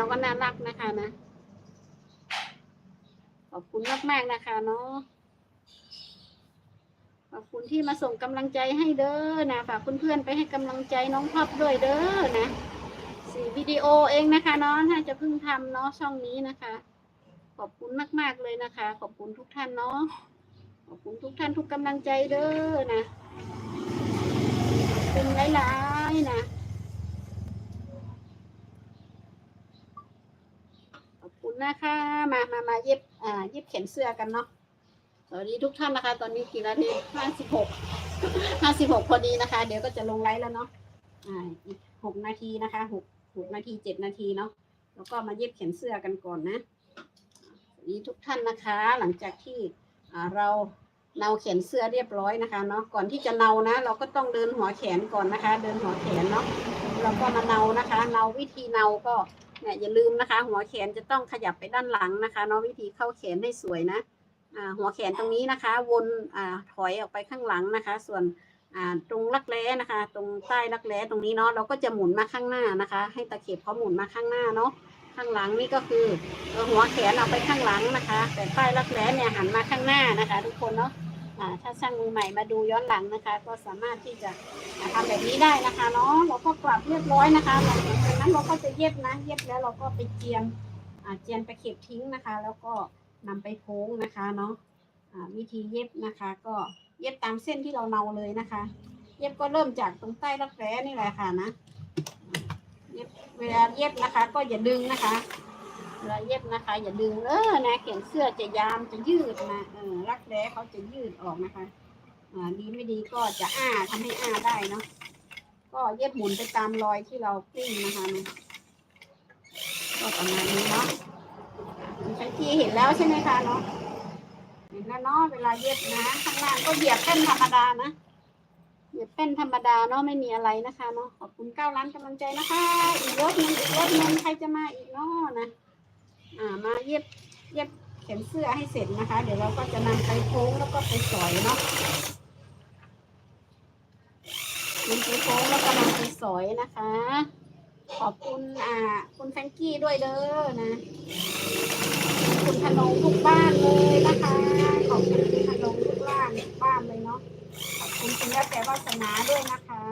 วก็น่ารักนะคะนะ ขอบคุณมากๆนะคะเนาะขอบคุณที่มาส่งกำลังใจให้เด้อนะฝากเพื่อนๆไปให้กำลังใจน้องท็อปด้วยเด้อนะสี่วิดีโอเองนะคะเนาะถ้าจะเพิ่งทำเนาะช่องนี้นะคะ ขอบคุณมากๆเลยนะคะ ขอบคุณทุกท่านเนาะขอบคุณทุกท่านทุกกำลังใจเด้อนะขอบคุณหลายๆนะ ขอบคุณ นะคะ มามามาเย็บอ่าเย็บเข็นเสื้อกันเนาะสวัสดีทุกท่านนะคะ ตอนนี้กี่นาทีห้าสิบหกห้าสิบหกพอดีนะคะ เดี๋ยวก็จะลงไลฟ์แล้วเนาะอ่าอีกหกนาทีนะคะหกหกนาทีเจ็ดนาทีเนาะแล้วก็มาเย็บเข็นเสื้อกันก่อนนะสวัสดีทุกท่านนะคะ หลังจากที่อ่าเราเนาเขียนเสื้อเรียบร้อยนะคะเนาะก่อนที่จะเนานะ เราก็ต้องเดินหัวแขนก่อนนะคะ เดินหัวแขนเนาะเราก็มาเนานะคะ เนาวิธีเนาก็ เนี่ยอย่าลืมนะคะ หัวแขนจะต้องขยับไปด้านหลังนะคะเนาะวิธีเข้าแขนให้สวยนะหัวแขนตรงนี้นะคะ วนอถอยออกไปข้างหลังนะคะ ส่วนตรงรักแร้นะคะ ตรงใต้รักแร้ตรงนี้เนาะเราก็จะหมุนมาข้างหน้านะคะ ให้ตะเข็บเขาหมุนมาข้างหน้าเนาะข้างหลังนี่ก็คือเอ่อหัวแขนเอาไปข้างหลังนะคะ แต่ใต้รักแร้เนี่ยหันมาข้างหน้านะคะ ทุกคนเนาะ อ่าถ้าช่างมือใหม่มาดูย้อนหลังนะคะ ก็สามารถที่จะทำแบบนี้ได้นะคะเนาะเราก็กลับเรียบร้อยนะคะหลังจากนั้นเราก็จะเย็บนะ เย็บแล้วเราก็ไปเจียมอ่าเจียมไปเข็บทิ้งนะคะ แล้วก็นำไปโค้งนะคะเนาะอ่าวิธีเย็บนะคะ ก็เย็บตามเส้นที่เราเนาเลยนะคะ เย็บก็เริ่มจากตรงใต้รักแร้นี่แหละค่ะนะเย็บเวลาเย็บนะคะ ก็อย่าดึงนะคะ เวลาเย็บนะคะ อย่าดึงเออนะเขียนเสื้อจะยามจะยืดนะเออรักแร้เขาจะยืดออกนะคะอ่าดีไม่ดีก็จะอ้าทำให้อ้าได้เนาะก็เย็บหมุนไปตามรอยที่เรากลิ้งนะคะก็ประมาณนี้เนาะใช้ที่เห็นแล้วใช่ไหมคะเนาะเห็นแล้วเนาะเวลาเย็บนะข้างล่างก็เหยียบแป้นธรรมดานะเหยียบแป้นธรรมดาเนาะไม่มีอะไรนะคะเนาะขอบคุณเก้าล้านกำลังใจนะคะ อีกรถหนึงอีกรถหนึงใครจะมาอีกเนาะนะ อ่ามาเย็บเย็บเข็มเสื้อให้เสร็จนะคะ เดี๋ยวเราก็จะนำไปโค้งแล้วก็ไปสอยเนาะมันไปโค้งแล้วก็นำไปสอยนะคะ ขอบคุณอ่าคุณแฟงกี้ด้วยเด้อนะ คุณธนงทุกบ้านเลยนะคะ ขอบคุณคุณธนงทุกบ้านทุกบ้านเลยเนาะขอบคุณคุณรัตแต่วาสนาด้วยนะคะ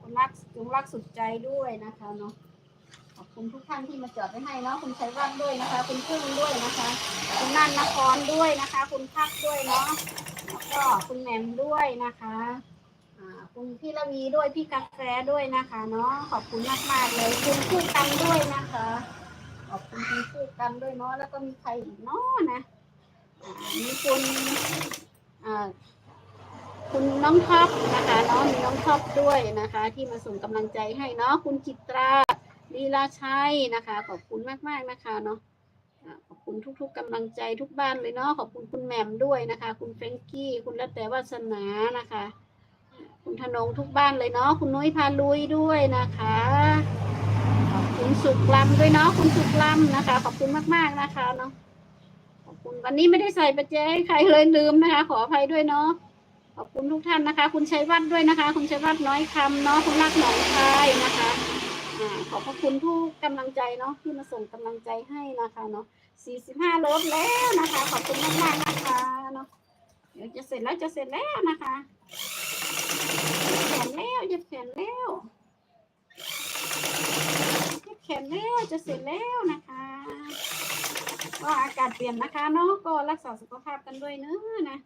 คุณรักจุงรักสุดใจด้วยนะคะเนาะ ขอบคุณทุกท่านที่มาจอดไว้ให้เนาะคุณชัยวัฒน์ด้วยนะคะ คุณพึ่งด้วยนะคะ คุณนันนครด้วยนะคะ คุณพักด้วยเนาะแล้วก็คุณแหม่มด้วยนะคะคุณพี่ละวีด้วยพี่กาแฟด้วยนะคะเนาะขอบคุณมากมากเลยคุณคู่กันด้วยนะคะ ขอบคุณคุณคู่กันด้วยเนาะแล้วก็มีใครอีกเนาะนะมีคุณคุณน้องท็อปนะคะเนาะมีน้องท็อปด้วยนะคะ ที่มาส่งกำลังใจให้เนาะคุณจิตรา ลีลาชัยนะคะ ขอบคุณมากมากๆนะคะเนาะขอบคุณทุก ๆกำลังใจทุกบ้านเลยเนาะขอบคุณคุณแหม่มด้วยนะคะ คุณเฟรงกี้ คุณรัตแต่วาสนานะคะ คุณธนงทุกบ้านเลยเนาะคุณนุ้ยพาลุยด้วยนะคะขอบคุณสุกลำด้วยเนาะคุณสุกลำนะคะ ขอบคุณมากๆนะคะเนาะขอบคุณวันนี้ไม่ได้ใส่ประแจให้ใครเลยลืมนะคะ ขออภัยด้วยเนาะขอบคุณทุกท่านนะคะ คุณชัยวัฒน์ด้วยนะคะ คุณชัยวัฒน์น้อยคำเนาะคุณรักหนองคายนะคะ อ่าขอบพระคุณทุกกำลังใจเนาะที่มาส่งกำลังใจให้นะคะเนาะ45รถแล้วนะคะ ขอบคุณมากๆนะคะเนาะเดี๋ยวจะเสร็จแล้วจะเสร็จแล้วนะคะแขนแล้วจะแขนแล้วจะแขนแล้วจะเสร็จแล้วนะคะก็อากาศเปลี่ยนนะคะเนาะก็รักษาสุขภาพกันด้วยเนอะนะ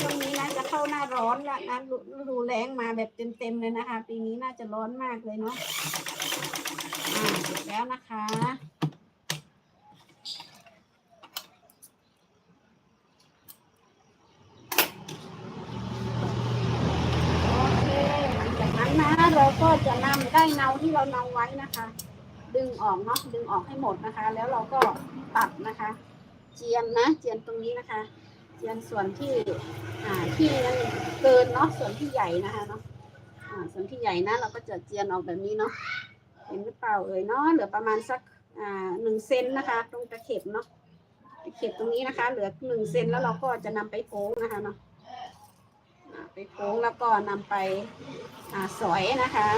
ช่วงนี้นะจะเข้าหน้าร้อนแล้วนะฤดูแล้งมาแบบเต็มๆเลยนะคะ ปีนี้น่าจะร้อนมากเลยเนาะอ่าเสร็จแล้วนะคะโอเคจากนั้นนะเราก็จะนำได้เนาที่เราเนาไว้นะคะ ดึงออกเนาะดึงออกให้หมดนะคะ แล้วเราก็ตัดนะคะ เจียนนะ เจียนตรงนี้นะคะ ยนส่วนที่อ่าที่มันเกินเนาะส่วนที่ใหญ่นะคะเนาะอ่าส่วนที่ใหญ่นะเราก็จะเจียนออกแบบนี้เนาะเห็นหรือเปล่าเอ่ยเนาะเหลือประมาณสักอ่าหนึ่งเซนนะคะ ตรงตะเข็บเนาะตะเข็บตรงนี้นะคะ เหลือหนึ่งเซนแล้วเราก็จะนำไปโค้งนะคะเนาะไปโค้งแล้วก็นำไปอ่าสอยนะคะ